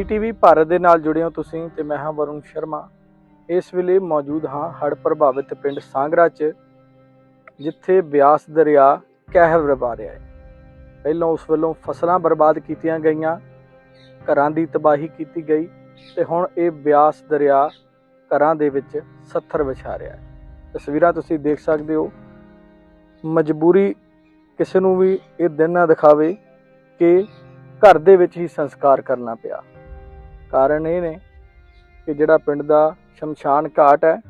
ETV Bharat ਦੇ ਨਾਲ ਜੁੜੇ ਹੋ ਤੁਸੀਂ ਤੇ ਮੈਂ ਹਾਂ ਵਰੁਣ ਸ਼ਰਮਾ। ਇਸ ਵੇਲੇ ਮੌਜੂਦ ਹਾਂ ਹੜ੍ਹ ਪ੍ਰਭਾਵਿਤ ਪਿੰਡ ਸਾਂਗਰਾ 'ਚ, ਜਿੱਥੇ ਬਿਆਸ ਦਰਿਆ ਕਹਿਰ ਵਰਪਾ ਰਿਹਾ ਹੈ। ਪਹਿਲਾਂ ਉਸ ਵੱਲੋਂ ਫਸਲਾਂ ਬਰਬਾਦ ਕੀਤੀਆਂ ਗਈਆਂ, ਘਰਾਂ ਦੀ ਤਬਾਹੀ ਕੀਤੀ ਗਈ ਤੇ ਹੁਣ ਇਹ ਬਿਆਸ ਦਰਿਆ ਘਰਾਂ ਦੇ ਵਿੱਚ ਸੱਥਰ ਵਿਛਾ ਰਿਹਾ ਹੈ। ਤਸਵੀਰਾਂ ਤੁਸੀਂ ਦੇਖ ਸਕਦੇ ਹੋ। ਮਜਬੂਰੀ ਕਿਸੇ ਨੂੰ ਵੀ ਇਹ ਦਿਨ ਨਾ ਦਿਖਾਵੇ ਕਿ ਘਰ ਦੇ ਵਿੱਚ ਹੀ ਸੰਸਕਾਰ ਕਰਨਾ ਪਿਆ। ਕਾਰਨ ਇਹ ਨੇ ਕਿ ਜਿਹੜਾ ਪਿੰਡ ਦਾ ਸ਼ਮਸ਼ਾਨ ਘਾਟ ਹੈ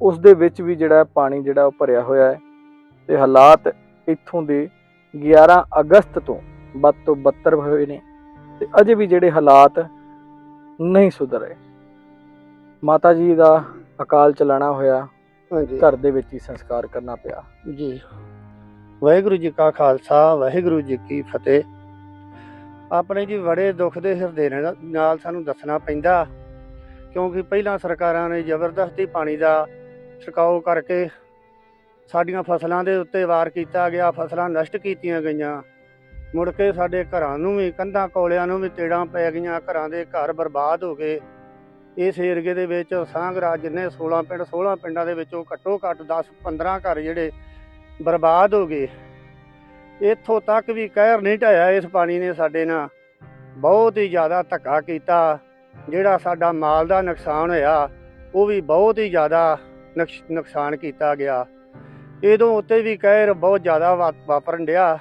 ਉਸ ਦੇ ਵਿੱਚ ਵੀ ਜਿਹੜਾ ਪਾਣੀ ਜਿਹੜਾ ਉਹ ਭਰਿਆ ਹੋਇਆ ਹੈ ਤੇ ਹਾਲਾਤ ਇੱਥੋਂ ਦੇ 11 ਅਗਸਤ ਤੋਂ ਬਦ ਤੋਂ ਬੱਤਰ ਹੋਏ ਨੇ ਤੇ ਅਜੇ ਵੀ ਜਿਹੜੇ ਹਾਲਾਤ ਨਹੀਂ ਸੁਧਰ। ਰਹੇ ਮਾਤਾ ਜੀ ਦਾ ਅਕਾਲ ਚਲਾਣਾ ਹੋਇਆ ਹਾਂਜੀ। ਘਰ ਦੇ ਵਿੱਚ ਹੀ ਸੰਸਕਾਰ ਕਰਨਾ ਪਿਆ। ਜੀ। ਵਾਹਿਗੁਰੂ ਜੀ ਕਾ ਖਾਲਸਾ ਵਾਹਿਗੁਰੂ ਜੀ ਕੀ ਫਤਿਹ। ਆਪਣੇ ਜੀ ਬੜੇ ਦੁੱਖ ਦੇ ਹਿਰਦੇ ਨਾਲ ਸਾਨੂੰ ਦੱਸਣਾ ਪੈਂਦਾ। ਕਿਉਂਕਿ ਪਹਿਲਾਂ ਸਰਕਾਰਾਂ ਨੇ ਜ਼ਬਰਦਸਤੀ ਪਾਣੀ ਦਾ ਛਿੜਕਾਓ ਕਰਕੇ ਸਾਡੀਆਂ ਫਸਲਾਂ ਦੇ ਉੱਤੇ ਵਾਰ ਕੀਤਾ ਗਿਆ, ਫਸਲਾਂ ਨਸ਼ਟ ਕੀਤੀਆਂ ਗਈਆਂ। ਮੁੜ ਕੇ ਸਾਡੇ ਘਰਾਂ ਨੂੰ ਵੀ, ਕੰਧਾਂ ਕੋਲਿਆਂ ਨੂੰ ਵੀ ਤੇੜਾਂ ਪੈ ਗਈਆਂ, ਘਰਾਂ ਦੇ ਘਰ ਬਰਬਾਦ ਹੋ ਗਏ। ਇਸ ਏਰੀਏ ਦੇ ਵਿੱਚ ਰਾਜ ਜਿੰਨੇ 16 ਪਿੰਡ 16 ਪਿੰਡਾਂ ਦੇ ਵਿੱਚੋਂ ਘੱਟੋ ਘੱਟ 10 15 ਘਰ ਜਿਹੜੇ ਬਰਬਾਦ ਹੋ ਗਏ। ਇੱਥੋਂ ਤੱਕ ਵੀ ਕਹਿਰ ਨਹੀਂ ਢਾਇਆ ਇਸ ਪਾਣੀ ਨੇ ਸਾਡੇ ਨਾਲ। ਬਹੁਤ ਹੀ ਜ਼ਿਆਦਾ ਧੱਕਾ ਕੀਤਾ, ਜਿਹੜਾ ਸਾਡਾ ਮਾਲ ਦਾ ਨੁਕਸਾਨ ਹੋਇਆ, ਉਹ ਵੀ ਬਹੁਤ ਹੀ ਜ਼ਿਆਦਾ ਨੁਕਸ- ਨੁਕਸਾਨ ਕੀਤਾ ਗਿਆ। ਇਹਦੋਂ ਉੱਤੇ ਵੀ ਕਹਿਰ ਬਹੁਤ ਜ਼ਿਆਦਾ ਵਾ- ਵਾਪਰਨ ਡਿਆ।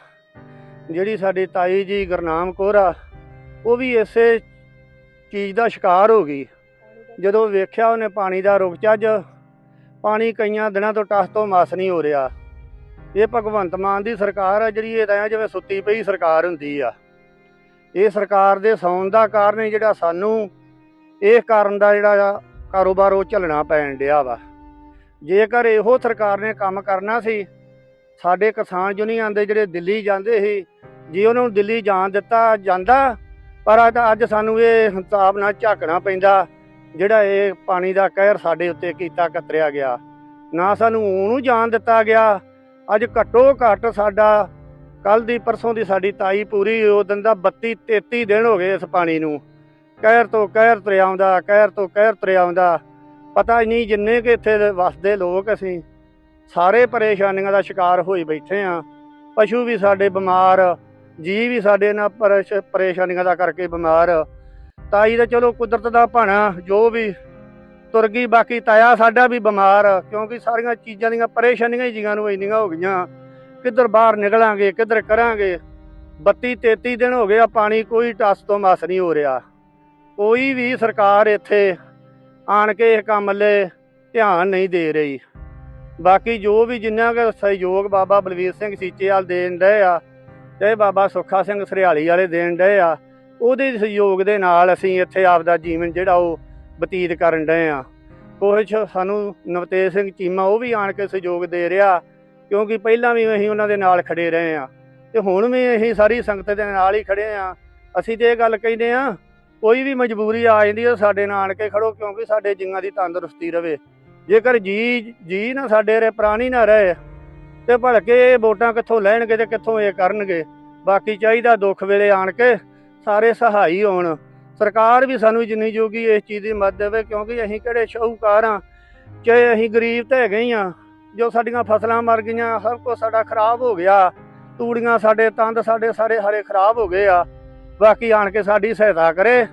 ਜਿਹੜੀ ਸਾਡੀ ਤਾਈ ਜੀ ਗੁਰਨਾਮ ਕੌਰ ਆ, ਉਹ ਵੀ ਇਸੇ ਚੀਜ਼ ਦਾ ਸ਼ਿਕਾਰ ਹੋ ਗਈ। ਜਦੋਂ ਵੇਖਿਆ ਉਹਨੇ ਪਾਣੀ ਦਾ ਰੁਕ ਚੱਜ, ਪਾਣੀ ਕਈਆਂ ਦਿਨਾਂ ਤੋਂ ਟਸ ਤੋਂ ਮਾਸ ਨਹੀਂ ਹੋ ਰਿਹਾ। ਇਹ ਭਗਵੰਤ ਮਾਨ ਦੀ ਸਰਕਾਰ ਆ ਜਿਹੜੀ, ਇਹ ਤਾਂ ਐਂ ਜਿਵੇਂ ਸੁੱਤੀ ਪਈ ਸਰਕਾਰ ਹੁੰਦੀ ਆ। ਇਹ ਸਰਕਾਰ ਦੇ ਸੌਣ ਦਾ ਕਾਰਨ ਹੀ ਜਿਹੜਾ ਸਾਨੂੰ ਇਹ ਕਾਰਨ ਦਾ ਜਿਹੜਾ ਆ ਕਾਰੋਬਾਰ ਉਹ ਝੱਲਣਾ ਪੈਣ ਡਿਆ ਵਾ। ਜੇਕਰ ਇਹੋ ਸਰਕਾਰ ਨੇ ਕੰਮ ਕਰਨਾ ਸੀ, ਸਾਡੇ ਕਿਸਾਨ ਯੂਨੀਅਨ ਦੇ ਜਿਹੜੇ ਦਿੱਲੀ ਜਾਂਦੇ ਸੀ, ਜੇ ਉਹਨਾਂ ਨੂੰ ਦਿੱਲੀ ਜਾਣ ਦਿੱਤਾ ਜਾਂਦਾ, ਪਰ ਅੱਜ ਅੱਜ ਸਾਨੂੰ ਇਹ ਹਿਸਾਬ ਨਾਲ ਝਾਕਣਾ ਪੈਂਦਾ, ਜਿਹੜਾ ਇਹ ਪਾਣੀ ਦਾ ਕਹਿਰ ਸਾਡੇ ਉੱਤੇ ਕੀਤਾ, ਕਤਰਿਆ ਗਿਆ। ਨਾ ਸਾਨੂੰ ਉਹਨੂੰ ਜਾਣ ਦਿੱਤਾ ਗਿਆ ਅੱਜ ਘੱਟੋ ਘੱਟ ਸਾਡਾ ਕੱਲ ਦੀ ਪਰਸੋਂ ਦੀ ਸਾਡੀ ਤਾਈ ਪੂਰੀ, ਉਹ ਦਿਨ ਦਾ 32 33 ਦਿਨ ਹੋ ਗਏ ਇਸ ਪਾਣੀ ਨੂੰ। ਕਹਿਰ ਤੋਂ ਕਹਿਰ ਤੁਰਿਆ ਆਉਂਦਾ, ਕਹਿਰ ਤੋਂ ਕਹਿਰ ਤੁਰਿਆ ਆਉਂਦਾ। ਪਤਾ ਹੀ ਨਹੀਂ ਜਿੰਨੇ ਕਿ ਇੱਥੇ ਦੇ ਵਸਦੇ ਲੋਕ ਅਸੀਂ, ਸਾਰੇ ਪਰੇਸ਼ਾਨੀਆਂ ਦਾ ਸ਼ਿਕਾਰ ਹੋਈ ਬੈਠੇ ਆ। ਪਸ਼ੂ ਵੀ ਸਾਡੇ ਬਿਮਾਰ ਜੀ ਵੀ ਸਾਡੇ ਨਾਲ ਪਰੇਸ਼- ਪਰੇਸ਼ਾਨੀਆਂ ਦਾ ਕਰਕੇ ਬਿਮਾਰ। ਤਾਈ ਦਾ ਚਲੋ ਕੁਦਰਤ ਦਾ ਭਾਣਾ, ਜੋ ਵੀ ਤੁਰ ਗਈ, ਬਾਕੀ ਤਾਇਆ ਸਾਡਾ ਵੀ ਬਿਮਾਰ, ਕਿਉਂਕਿ ਸਾਰੀਆਂ ਚੀਜ਼ਾਂ ਦੀਆਂ ਪਰੇਸ਼ਾਨੀਆਂ ਹੀ ਜੀਆਂ ਨੂੰ ਇੰਨੀਆਂ ਹੋ ਗਈਆਂ। ਕਿੱਧਰ ਬਾਹਰ ਨਿਕਲਾਂਗੇ, ਕਿੱਧਰ ਕਰਾਂਗੇ? 32 33 ਦਿਨ ਹੋ ਗਏ ਆ, ਪਾਣੀ ਕੋਈ ਟਸ ਤੋਂ ਮਸ ਨਹੀਂ ਹੋ ਰਿਹਾ। ਕੋਈ ਵੀ ਸਰਕਾਰ ਇੱਥੇ ਆਣ ਕੇ ਇਹ ਕੰਮ ਲੈ ਧਿਆਨ ਨਹੀਂ ਦੇ ਰਹੀ। ਬਾਕੀ ਜੋ ਵੀ ਜਿੰਨਾ ਕੁ ਸਹਿਯੋਗ ਬਾਬਾ ਬਲਵੀਰ ਸਿੰਘ ਸੀਚੇਵਾਲ ਦੇਣ ਡਏ ਆ, ਤੇ ਬਾਬਾ ਸੁੱਖਾ ਸਿੰਘ ਸਰਿਆਲੀ ਵਾਲੇ ਦੇਣ ਡਏ ਆ, ਉਹਦੇ ਸਹਿਯੋਗ ਦੇ ਨਾਲ ਅਸੀਂ ਇੱਥੇ ਆਪਦਾ ਜੀਵਨ ਜਿਹੜਾ ਉਹ ਬਤੀਤ ਕਰਨ ਡਏ ਆ। ਕੁਛ ਸਾਨੂੰ ਨਵਤੇਜ ਸਿੰਘ ਚੀਮਾ ਉਹ ਵੀ ਆਣ ਕੇ ਸਹਿਯੋਗ ਦੇ ਰਿਹਾ, ਕਿਉਂਕਿ ਪਹਿਲਾਂ ਵੀ ਅਸੀਂ ਉਹਨਾਂ ਦੇ ਨਾਲ ਖੜੇ ਰਹੇ ਆ। ਤੇ ਹੁਣ ਵੀ ਅਸੀਂ ਸਾਰੀ ਸੰਗਤ ਦੇ ਨਾਲ ਹੀ ਖੜੇ ਆ। ਅਸੀਂ ਤੇ ਇਹ ਗੱਲ ਕਹਿੰਦੇ ਆ, ਕੋਈ ਵੀ ਮਜਬੂਰੀ ਆ ਜਾਂਦੀ ਹੈ ਸਾਡੇ ਨਾਲ ਆਣ ਕੇ ਖੜੋ, ਕਿਉਂਕਿ ਸਾਡੇ ਜਿੰਨਾਂ ਦੀ ਤੰਦਰੁਸਤੀ ਰਵੇ। ਜੇਕਰ ਜੀ ਜੀ ਨਾ ਸਾਡੇ ਰੇ, ਪ੍ਰਾਣੀ ਨਾ ਰਹੇ, ਤੇ ਭਲਕੇ ਇਹ ਵੋਟਾਂ ਕਿੱਥੋਂ ਲੈਣਗੇ ਤੇ ਕਿੱਥੋਂ ਇਹ ਕਰਨਗੇ? ਬਾਕੀ ਚਾਹੀਦਾ ਦੁੱਖ ਵੇਲੇ ਆਣ ਕੇ ਸਾਰੇ ਸਹਾਈ ਹੋਣ। ਸਰਕਾਰ ਵੀ ਸਾਨੂੰ ਜਿੰਨੀ ਜੋਗੀ ਇਸ ਚੀਜ਼ ਦੀ ਮਦਦ ਦੇਵੇ ਕਿਉਂਕਿ ਅਸੀਂ ਕਿਹੜੇ ਸ਼ਾਹੂਕਾਰ ਆ ਚਾਹੇ ਅਸੀਂ ਗਰੀਬ ਤਾਂ ਹੈਗੇ ਹੀ ਆ ਜੋ ਸਾਡੀਆਂ ਫਸਲਾਂ ਮਰ ਗਈਆਂ ਸਭ ਕੁਝ ਸਾਡਾ ਖਰਾਬ ਹੋ ਗਿਆ ਤੂੜੀਆਂ ਸਾਡੇ ਤੰਦ ਸਾਡੇ ਸਾਰੇ ਹਰੇ ਖਰਾਬ ਹੋ ਗਏ ਆ ਬਾਕੀ ਆਣ ਕੇ ਸਾਡੀ ਸਹਾਇਤਾ ਕਰੇ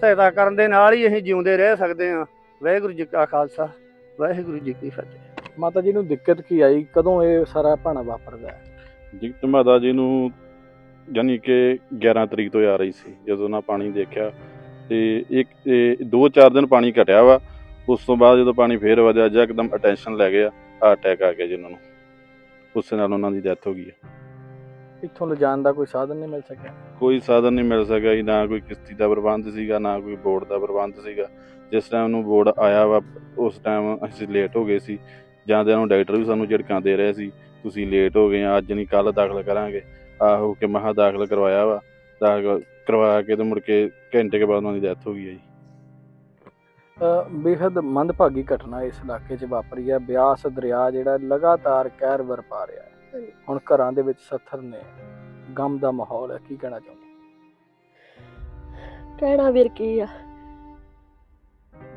ਸਹਾਇਤਾ ਕਰਨ ਦੇ ਨਾਲ ਹੀ ਅਸੀਂ ਜਿਉਂਦੇ ਰਹਿ ਸਕਦੇ ਆ ਵਾਹਿਗੁਰੂ ਜੀ ਕਾ ਖਾਲਸਾ ਵਾਹਿਗੁਰੂ ਜੀ ਕੀ ਫਤਿਹ। ਮਾਤਾ ਜੀ ਨੂੰ ਦਿੱਕਤ ਕੀ ਆਈ? ਕਦੋਂ ਇਹ ਸਾਰਾ ਭਾਣਾ ਵਾਪਰਦਾ? ਜਗਤ ਮਾਤਾ ਜੀ ਨੂੰ ਯਾਨੀ ਕਿ 11 ਤਰੀਕ ਤੋਂ ਆ ਰਹੀ ਸੀ ਜਦੋਂ ਨਾ ਪਾਣੀ ਦੇਖਿਆ ਤੇ ਇੱਕ 2-4 ਦਿਨ ਪਾਣੀ ਘਟਿਆ ਵਾ ਉਸ ਤੋਂ ਬਾਅਦ ਜਦੋਂ ਪਾਣੀ ਫੇਰ ਵਧਿਆ ਜਾਂ ਇੱਕਦਮ ਅਟੈਂਸ਼ਨ ਲੈ ਗਿਆ ਹਾਰਟ ਅਟੈਕ ਆ ਗਿਆ ਜੀ ਉਹਨਾਂ ਨੂੰ। ਉਸੇ ਨਾਲ ਉਹਨਾਂ ਦੀ ਡੈਥ ਹੋ ਗਈ ਹੈ ਇੱਥੋਂ ਲਿਜਾਣ ਦਾ ਕੋਈ ਸਾਧਨ ਨਹੀਂ ਮਿਲ ਸਕਿਆ? ਕੋਈ ਸਾਧਨ ਨਹੀਂ ਮਿਲ ਸਕਿਆ ਜੀ ਨਾ ਕੋਈ ਕਿਸ਼ਤੀ ਦਾ ਪ੍ਰਬੰਧ ਸੀਗਾ ਨਾ ਕੋਈ ਬੋਰਡ ਦਾ ਪ੍ਰਬੰਧ ਸੀਗਾ। ਜਿਸ ਟਾਈਮ ਨੂੰ ਬੋਰਡ ਆਇਆ ਵਾ ਉਸ ਟਾਈਮ ਅਸੀਂ ਲੇਟ ਹੋ ਗਏ ਸੀ। ਜਾਂਦਿਆਂ ਨੂੰ ਡਾਕਟਰ ਵੀ ਸਾਨੂੰ ਝਿੜਕਾਂ ਦੇ ਰਹੇ ਸੀ ਤੁਸੀਂ ਲੇਟ ਹੋ ਗਏ ਆ ਅੱਜ ਨਹੀਂ ਕੱਲ ਦਾਖਲ ਕਰਾਂਗੇ। ਆਹੋ ਕਿ ਮਹਾ ਦਾਖਲ ਕਰਵਾਇਆ ਵਾ। ਦਾਖਲ ਕਰਵਾ ਕੇ ਤੇ ਮੁੜ ਕੇ ਘੰਟੇ ਕੇ ਬਾਅਦ ਉਹਨਾਂ ਦੀ ਡੈਥ ਹੋ ਗਈ ਹੈ ਜੀ। ਬੇਹੱਦ ਮੰਦਭਾਗੀ ਘਟਨਾ ਇਸ ਇਲਾਕੇ 'ਚ ਵਾਪਰੀ ਹੈ। ਬਿਆਸ ਦਰਿਆ ਜਿਹੜਾ ਲਗਾਤਾਰ ਕਹਿਰ ਵਰਪਾ ਰਿਹਾ ਹੈ। ਹੁਣ ਘਰਾਂ ਦੇ ਵਿੱਚ ਸੱਥਰ ਨੇ। ਗਮ ਦਾ ਮਾਹੌਲ ਹੈ। ਕੀ ਕਹਿਣਾ ਚਾਹੁੰਦੇ ਕਹਿਣਾ ਵੀਰ ਕੀ ਆ?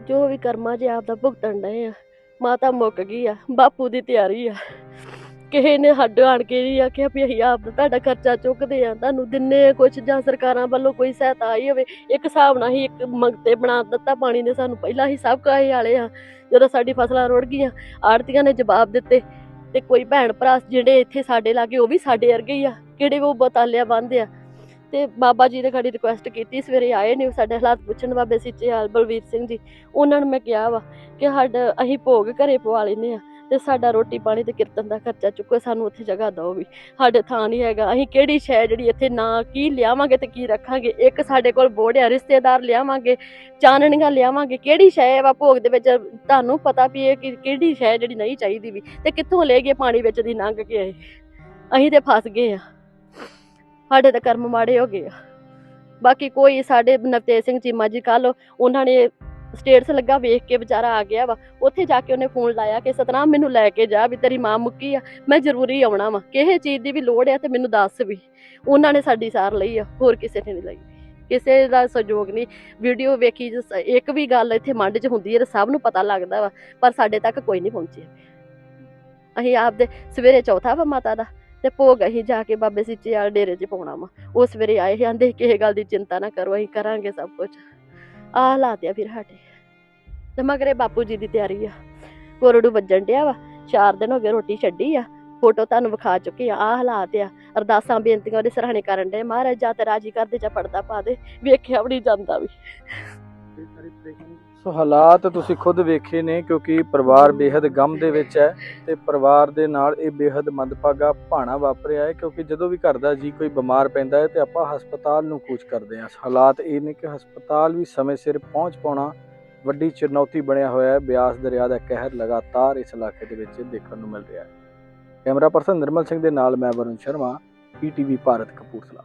ਜੋ ਵੀ ਕਰਮਾਂ 'ਚ ਆਪ ਦਾ ਭੁਗਤਣ ਡਏ ਆ ਮਾਤਾ ਮੁੱਕ ਗਈ ਆ ਬਾਪੂ ਦੀ ਤਿਆਰੀ ਆ। ਕਿਸੇ ਨੇ ਸਾਡੇ ਆਣ ਕੇ ਨਹੀਂ ਆਖਿਆ ਵੀ ਅਸੀਂ ਆਪ ਤੁਹਾਡਾ ਖਰਚਾ ਚੁੱਕਦੇ ਆ ਤੁਹਾਨੂੰ ਦਿੰਨੇ ਕੁਛ ਜਾਂ ਸਰਕਾਰਾਂ ਵੱਲੋਂ ਕੋਈ ਸਹਾਇਤਾ ਆਈ ਹੋਵੇ, ਇੱਕ ਹਿਸਾਬ ਨਾਲ ਹੀ ਇੱਕ ਮੰਗਤੇ ਬਣਾ ਦਿੱਤਾ, ਪਾਣੀ ਨੇ ਸਾਨੂੰ ਪਹਿਲਾਂ ਹੀ ਸਭ ਕਾਹੇ ਵਾਲੇ ਆ, ਜਦੋਂ ਸਾਡੀ ਫਸਲਾਂ ਰੁੜ ਗਈਆਂ, ਆੜਤੀਆਂ ਨੇ ਜਵਾਬ ਦਿੱਤੇ, ਤੇ ਕੋਈ ਭੈਣ ਭਰਾ ਜਿਹੜੇ ਇੱਥੇ ਸਾਡੇ ਲਾਗੇ ਉਹ ਵੀ ਸਾਡੇ ਵਰਗੇ ਹੀ ਆ, ਕਿਹੜੇ ਉਹ ਬਤਾਲਿਆ ਬੰਦ ਆ। ਤੇ ਬਾਬਾ ਜੀ ਨੇ ਖੜੀ ਰਿਕੁਐਸਟ ਕੀਤੀ, ਸਵੇਰੇ ਆਏ ਨੇ, ਸਾਡੇ ਹਾਲਾਤ ਪੁੱਛਣ ਬਾਬੇ ਸਿੱਚੇ ਹਾਲ ਬਲਵੀਰ ਸਿੰਘ ਜੀ, ਉਹਨਾਂ ਨੂੰ ਮੈਂ ਕਿਹਾ ਵਾ ਕਿ ਸਾਡਾ ਅਸੀਂ ਭੋਗ ਘਰੇ ਪਵਾ ਲੈਨੇ ਆ ਤੇ ਸਾਡਾ ਰੋਟੀ ਪਾਣੀ ਤੇ ਕੀਰਤਨ ਦਾ ਖਰਚਾ ਚੁੱਕੋ, ਸਾਨੂੰ ਉੱਥੇ ਜਗ੍ਹਾ ਦਿਓ ਵੀ। ਸਾਡੇ ਥਾਂ ਨਹੀਂ ਹੈਗਾ। ਅਸੀਂ ਕਿਹੜੀ ਸ਼ੈ ਜਿਹੜੀ ਇੱਥੇ ਨਾ ਕੀ ਲਿਆਵਾਂਗੇ ਤੇ ਕੀ ਰੱਖਾਂਗੇ? ਇੱਕ ਸਾਡੇ ਕੋਲ ਬੋੜ ਆ ਰਿਸ਼ਤੇਦਾਰ ਲਿਆਵਾਂਗੇ, ਚਾਨਣੀਆਂ ਲਿਆਵਾਂਗੇ। ਕਿਹੜੀ ਸ਼ੈ ਵਾ ਭੋਗ ਦੇ ਵਿੱਚ? ਤੁਹਾਨੂੰ ਪਤਾ ਵੀ ਇਹ ਕਿ- ਕਿਹੜੀ ਸ਼ੈ ਜਿਹੜੀ ਨਹੀਂ ਚਾਹੀਦੀ ਵੀ। ਤੇ ਕਿੱਥੋਂ ਲੈ ਗਏ ਪਾਣੀ ਵਿੱਚ ਦੀ ਲੰਘ ਕੇ ਆਏ ਅਸੀਂ ਤੇ ਫਸ ਗਏ ਆ। ਸਾਡੇ ਤਾਂ ਕਰਮ ਮਾੜੇ ਹੋ ਗਏ ਆ। ਬਾਕੀ ਕੋਈ ਸਾਡੇ ਨਵਤੇਜ ਸਿੰਘ ਚੀਮਾ ਜੀ ਕੱਲ ਉਹਨਾਂ ਨੇ ਸਟੇਟਸ ਲੱਗਾ ਵੇਖ ਕੇ ਵਿਚਾਰਾ ਆ ਗਿਆ ਵਾ। ਉੱਥੇ ਜਾ ਕੇ ਉਹਨੇ ਫੋਨ ਲਾਇਆ ਕਿ ਸਤਨਾਮ, ਮੈਨੂੰ ਲੈ ਕੇ ਜਾ ਵੀ ਤੇਰੀ ਮਾਂ ਮੁੱਕੀ ਆ, ਮੈਂ ਜ਼ਰੂਰੀ ਆਉਣਾ ਵਾ। ਕਿਸੇ ਚੀਜ਼ ਦੀ ਵੀ ਲੋੜ ਆ ਤੇ ਮੈਨੂੰ ਦੱਸ ਵੀ। ਉਹਨਾਂ ਨੇ ਸਾਡੀ ਸਾਰ ਲਈ ਆ, ਹੋਰ ਕਿਸੇ ਨੇ ਨਹੀਂ ਲਈ। ਕਿਸੇ ਦਾ ਸਹਿਯੋਗ ਨਹੀਂ। ਵੀਡੀਓ ਵੇਖੀ ਇੱਕ ਵੀ ਗੱਲ ਇੱਥੇ ਮੰਡ 'ਚ ਹੁੰਦੀ ਹੈ ਤੇ ਸਭ ਨੂੰ ਪਤਾ ਲੱਗਦਾ ਵਾ, ਪਰ ਸਾਡੇ ਤੱਕ ਕੋਈ ਨਹੀਂ ਪਹੁੰਚਿਆ। ਅਸੀਂ ਆਪਦੇ, ਸਵੇਰੇ ਚੌਥਾ ਵਾ ਮਾਤਾ ਦਾ, ਤੇ ਭੋਗ ਅਸੀਂ ਜਾ ਕੇ ਬਾਬੇ ਸਿੱਚੇ ਵਾਲੇ ਡੇਰੇ 'ਚ ਪਾਉਣਾ ਵਾ। ਉਹ ਸਵੇਰੇ ਆਏ ਸੀ, ਆਂਦੇ ਕਿਸੇ ਗੱਲ ਦੀ ਚਿੰਤਾ ਨਾ ਕਰੋ, ਅਸੀਂ ਕਰਾਂਗੇ ਸਭ ਕੁਝ ਆਹ ਹਾਲਾਤ ਆ ਫਿਰ ਸਾਡੇ। ਤੇ ਮਗਰੇ ਬਾਪੂ ਜੀ ਦੀ ਤਿਆਰੀ ਆ। ਕੋਰੜੂ ਵੱਜਣ ਡਿਆ ਵਾ। ਚਾਰ ਦਿਨ ਹੋ ਗਏ ਰੋਟੀ ਛੱਡੀ ਆ। ਫੋਟੋ ਤੁਹਾਨੂੰ ਵਿਖਾ ਚੁੱਕੀ ਆ। ਆਹ ਹਾਲਾਤ ਆ। ਅਰਦਾਸਾਂ, ਬੇਨਤੀਆਂ ਉਹਦੇ ਸਰਾਣੇ ਕਰਨ ਦੇ ਮਹਾਰਾਜ ਜਾਂ ਤੇ ਰਾਜੀ ਕਰਦੇ ਜਾਂ ਪੜਦਾ ਪਾ ਦੇ। ਵੇਖਿਆ ਵੀ ਨਹੀਂ ਜਾਂਦਾ ਵੀ। ਸੋ ਹਾਲਾਤ ਤੁਸੀਂ ਖੁਦ ਵੇਖੇ ਨੇ ਕਿਉਂਕਿ ਪਰਿਵਾਰ ਬੇहद ਗਮ ਦੇ ਵਿੱਚ ਹੈ ਤੇ ਪਰਿਵਾਰ ਦੇ ਨਾਲ ਇਹ ਬੇहद ਮੰਦਭਾਗਾ ਭਾਣਾ ਵਾਪਰਿਆ ਹੈ ਕਿਉਂਕਿ ਜਦੋਂ ਵੀ ਘਰ ਦਾ ਜੀ ਕੋਈ ਬਿਮਾਰ ਪੈਂਦਾ ਹੈ ਤੇ ਆਪਾਂ ਹਸਪਤਾਲ ਨੂੰ ਕੂਚ ਕਰਦੇ ਹਾਂ। ਹਾਲਾਤ ਇਹ ਨੇ ਕਿ ਹਸਪਤਾਲ ਵੀ ਸਮੇਂ ਸਿਰ ਪਹੁੰਚ ਪਾਉਣਾ ਵੱਡੀ ਚੁਣੌਤੀ ਬਣਿਆ ਹੋਇਆ ਹੈ। ਬਿਆਸ ਦਰਿਆ ਦਾ ਕਹਿਰ ਲਗਾਤਾਰ ਇਸ ਇਲਾਕੇ ਦੇ ਵਿੱਚ ਦੇਖਣ ਨੂੰ ਮਿਲ ਰਿਹਾ ਹੈ। ਕੈਮਰਾ ਪਰਸਨ ਨਿਰਮਲ ਸਿੰਘ ਦੇ ਨਾਲ ਮੈਂ ਵਰੁਣ ਸ਼ਰਮਾ ਈਟੀਵੀ ਭਾਰਤ ਕਪੂਰਥਲਾ।